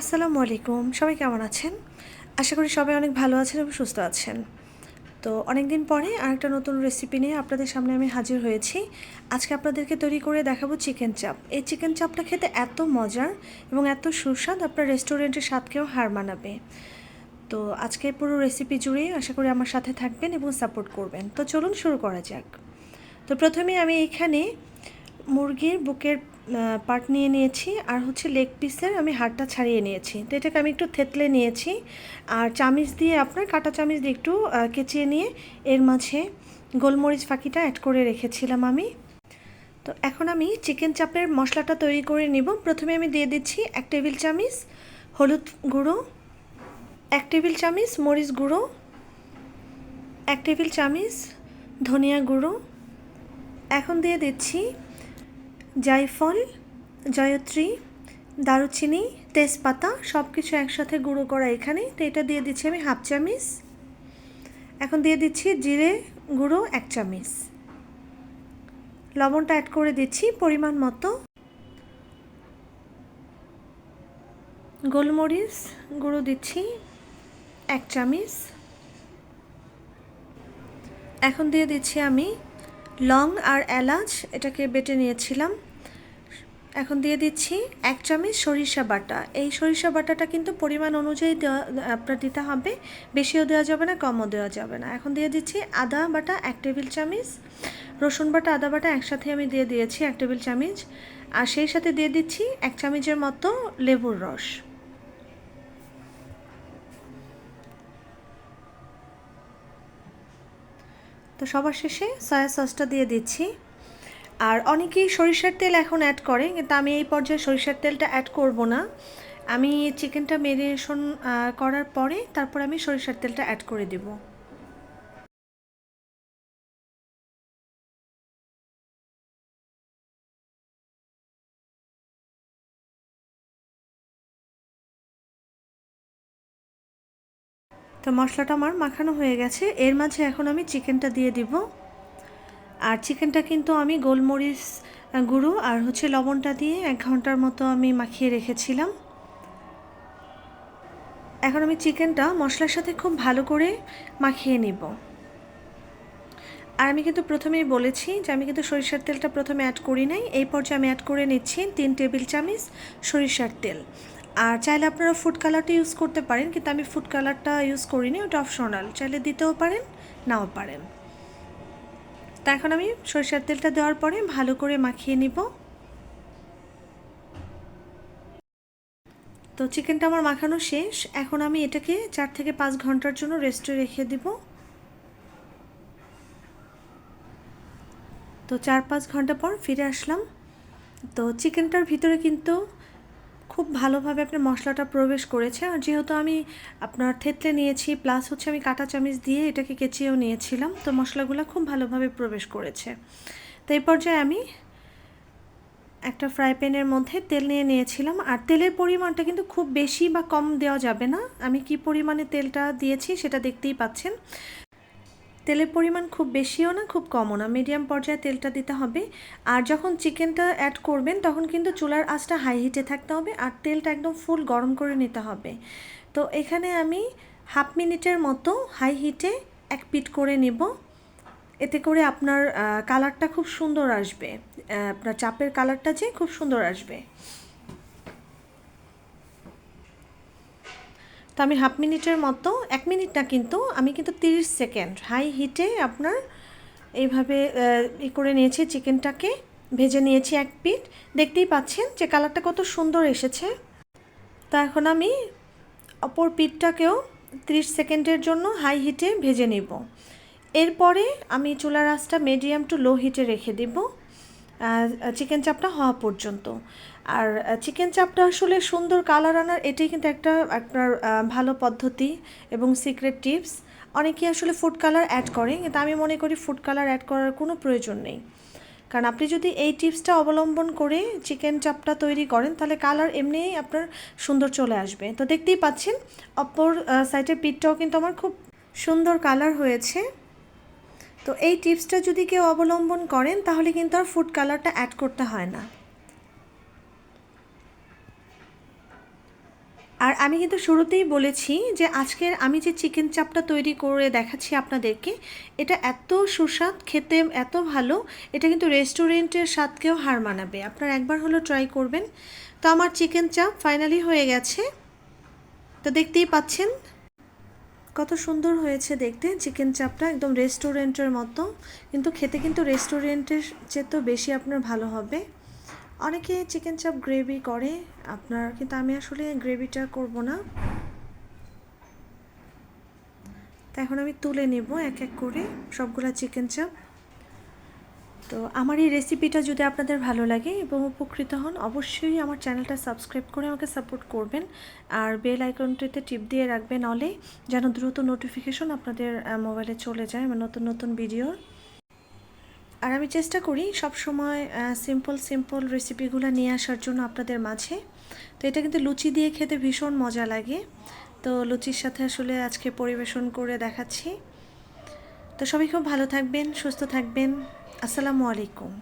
আসসালামু আলাইকুম। সবাই কেমন আছেন? আশা করি সবাই অনেক ভালো আছেন এবং সুস্থ আছেন। তো অনেক দিন পরে আরেকটা নতুন রেসিপি নিয়ে আপনাদের সামনে আমি হাজির হয়েছি। আজকে আপনাদেরকে তৈরি করে দেখাবো চিকেন চাপ এই চিকেন চাপটা খেতে এত মজার এবং এত সুস্বাদ, আপনার রেস্টুরেন্টের স্বাদকেও হার মানাবে। তো আজকে পুরো রেসিপি জুড়েই আশা করি আমার সাথে থাকবেন এবং সাপোর্ট করবেন। তো চলুন শুরু করা যাক। তো প্রথমে আমি এখানে মুরগির বুকের পার্ট নিয়ে নিয়েছি। আর হচ্ছে লেগ পিসের আমি হাড়টা ছাড়িয়ে নিয়েছি। তো এটাকে আমি একটু থেতলে নিয়েছি। আর চামিচ দিয়ে আপনার কাটা চামিচ দিয়ে একটু কেচিয়ে নিয়ে এর মাঝে গোলমরিচ ফাঁকিটা অ্যাড করে রেখেছিলাম আমি। তো এখন আমি চিকেন চাপের মশলাটা তৈরি করে নিব। প্রথমে আমি দিয়ে দিচ্ছি এক টেবিল চামিচ হলুদ গুঁড়ো, এক টেবিল চামিচ মরিচ গুঁড়ো, এক টেবিল চামিচ ধনিয়া গুঁড়ো। এখন দিয়ে দিচ্ছি জায়ফল, জয়ত্রী, দারুচিনি, তেজপাতা সব কিছু একসাথে গুঁড়ো করা এখানে। তো এটা দিয়ে দিচ্ছি আমি হাফ চামিচ। এখন দিয়ে দিচ্ছি জিরে গুঁড়ো এক চামিচ। লবণটা অ্যাড করে দিচ্ছি পরিমাণ মতো। গোলমরিচ গুঁড়ো দিচ্ছি এক চামিচ। এখন দিয়ে দিচ্ছি আমি লং আর এলাচ, এটাকে বেটে নিয়েছিলাম। এখন দিয়ে দিচ্ছি এক চামচ সরিষা বাটা। এই সরিষা বাটাটা কিন্তু পরিমাণ অনুযায়ী দেওয়া, আপনার দিতে হবে। বেশিও দেওয়া যাবে না, কমও দেওয়া যাবে না। এখন দিয়ে দিচ্ছি আদা বাটা এক টেবিল চামচ। রসুন বাটা, আদা বাটা একসাথে আমি দিয়ে দিয়েছি এক টেবিল চামচ। আর সেই সাথে দিয়ে দিচ্ছি এক চামচের মতো লেবুর রস। তো সবার শেষে সয়া সসটা দিয়ে দিচ্ছি। আর অনেকেই সরিষার তেল এখন অ্যাড করে, কিন্তু আমি এই পর্যায়ে সরিষার তেলটা অ্যাড করব না। আমি চিকেনটা মেরিনেশন করার পরে তারপর আমি সরিষার তেলটা অ্যাড করে দেবো। তো মশলাটা আমার মাখানো হয়ে গেছে। এর মাঝে এখন আমি চিকেনটা দিয়ে দিব। আর চিকেনটা কিন্তু আমি গোলমরিচ গুঁড়ো আর হচ্ছে লবণটা দিয়ে এক ঘণ্টার মতো আমি মাখিয়ে রেখেছিলাম। এখন আমি চিকেনটা মশলার সাথে খুব ভালো করে মাখিয়ে নিব। আর আমি কিন্তু প্রথমেই বলেছি যে আমি কিন্তু সরিষার তেলটা প্রথমে অ্যাড করি নাই। এই পর্যায়ে আমি অ্যাড করে নিচ্ছি তিন টেবিল চামচ সরিষার তেল। আর চাইলে আপনারা ফুড কালারটা ইউজ করতে পারেন, কিন্তু আমি ফুড কালারটা ইউজ করিনি, ওটা অপশনাল চাইলে দিতেও পারেন, নাও পারেন। তা এখন আমি সরিষার তেলটা দেওয়ার পরে ভালো করে মাখিয়ে নিব। তো চিকেনটা আমার মাখানো শেষ। এখন আমি এটাকে চার থেকে পাঁচ ঘণ্টার জন্য রেস্টে রেখে দিব। তো চার পাঁচ ঘণ্টা পর ফিরে আসলাম। তো চিকেনটার ভিতরে কিন্তু খুব ভালোভাবে আপনার মশলাটা প্রবেশ করেছে। আর যেহেতু আমি আপনার থেতলে নিয়েছি প্লাস হচ্ছে আমি কাটা চামিচ দিয়ে এটাকে কেচিয়েও নিয়েছিলাম, তো মশলাগুলো খুব ভালোভাবে প্রবেশ করেছে। তো এই পর্যায়ে আমি একটা ফ্রাই প্যানের মধ্যে তেল নিয়ে নিয়েছিলাম। আর তেলের পরিমাণটা কিন্তু খুব বেশি বা কম দেওয়া যাবে না। আমি কি পরিমাণে তেলটা দিয়েছি সেটা দেখতেই পাচ্ছেন। তেলের পরিমাণ খুব বেশিও না, খুব কমও না। মিডিয়াম পর্যায়ে তেলটা দিতে হবে। আর যখন চিকেনটা অ্যাড করবেন, তখন কিন্তু চুলার আঁচটা হাই হিটে থাকতে হবে আর তেলটা একদম ফুল গরম করে নিতে হবে। তো এখানে আমি হাফ মিনিটের মতো হাই হিটে এক পিট করে নেব। এতে করে আপনার কালারটা খুব সুন্দর আসবে। আপনার চাপের কালারটা যে খুব সুন্দর আসবে। তো আমি হাফ মিনিটের মতো, এক মিনিট না কিন্তু, আমি কিন্তু তিরিশ সেকেন্ড হাই হিটে আপনার এইভাবে ই করে নিয়েছি চিকেনটাকে, ভেজে নিয়েছি এক পিট দেখতেই পাচ্ছেন যে কালারটা কত সুন্দর এসেছে। তা এখন আমি অপর পিঠটাকেও ত্রিশ সেকেন্ডের জন্য হাই হিটে ভেজে নেব। এরপরে আমি চুলার আঁচটা মিডিয়াম টু লো হিটে রেখে দেবো। চিকেন চাপটা হওয়া পর্যন্ত। আর চিকেন চাপটা আসলে সুন্দর কালার আনার এটাই কিন্তু একটা আপনার ভালো পদ্ধতি এবং সিক্রেট টিপস অনেকে আসলে ফুড কালার অ্যাড করে, কিন্তু আমি মনে করি ফুড কালার অ্যাড করার কোনো প্রয়োজন নেই। কারণ আপনি যদি এই টিপসটা অবলম্বন করে চিকেন চাপটা তৈরি করেন, তাহলে কালার এমনিই আপনার সুন্দর চলে আসবে। তো দেখতেই পাচ্ছেন, অপর সাইডের পিঠটাও কিন্তু আমার খুব সুন্দর কালার হয়েছে। তো এই টিপসটা যদি কেউ অবলম্বন করেন, তাহলে কিন্তু আর ফুড কালারটা অ্যাড করতে হয় না। আর আমি কিন্তু শুরুতেই বলেছি যে আজকের আমি যে চিকেন চাপটা তৈরি করে দেখাচ্ছি আপনাদেরকে, এটা এত সুস্বাদ, খেতে এত ভালো, এটা কিন্তু রেস্টুরেন্টের স্বাদকেও হার মানাবে। আপনারা একবার হলো ট্রাই করবেন। তো আমার চিকেন চাপ ফাইনালি হয়ে গেছে। তো দেখতেই পাচ্ছেন কত সুন্দর হয়েছে দেখতে। চিকেন চাপটা একদম রেস্টুরেন্টের মতো। কিন্তু খেতে কিন্তু রেস্টুরেন্টের চেয়ে তো বেশি আপনার ভালো হবে। অনেকে চিকেন চাপ গ্রেভি করে। আপনার কিন্তু আমি আসলে গ্রেভিটা করব না। তো এখন আমি তুলে নেব এক এক করে সবগুলা চিকেন চাপ তো আমার এই রেসিপিটা যদি আপনাদের ভালো লাগে এবং উপকৃত হন, অবশ্যই আমার চ্যানেলটা সাবস্ক্রাইব করে আমাকে সাপোর্ট করবেন। আর বেল আইকনটিতে টিপ দিয়ে রাখবেন অলে, যেন দ্রুত নোটিফিকেশন আপনাদের মোবাইলে চলে যায় আমার নতুন নতুন ভিডিওর আর আমি চেষ্টা করি সব সময় সিম্পল সিম্পল রেসিপিগুলো নিয়ে আসার জন্য আপনাদের মাঝে। তো এটা কিন্তু লুচি দিয়ে খেতে ভীষণ মজা লাগে। তো লুচির সাথে আসলে আজকে পরিবেশন করে দেখাচ্ছি। তো সবাই খুব ভালো থাকবেন, সুস্থ থাকবেন। আসসালামু আলাইকুম।